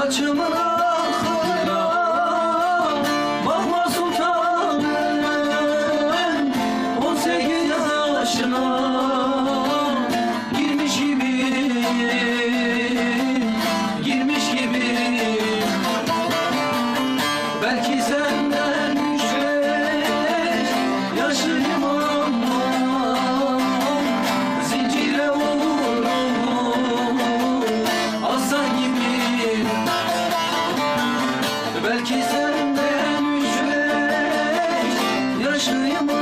Saçımın bakma sultanım. 18 yaşına girmiş gibi girmiş gibi. Belki sen Belki senden üç beş yaşlıyım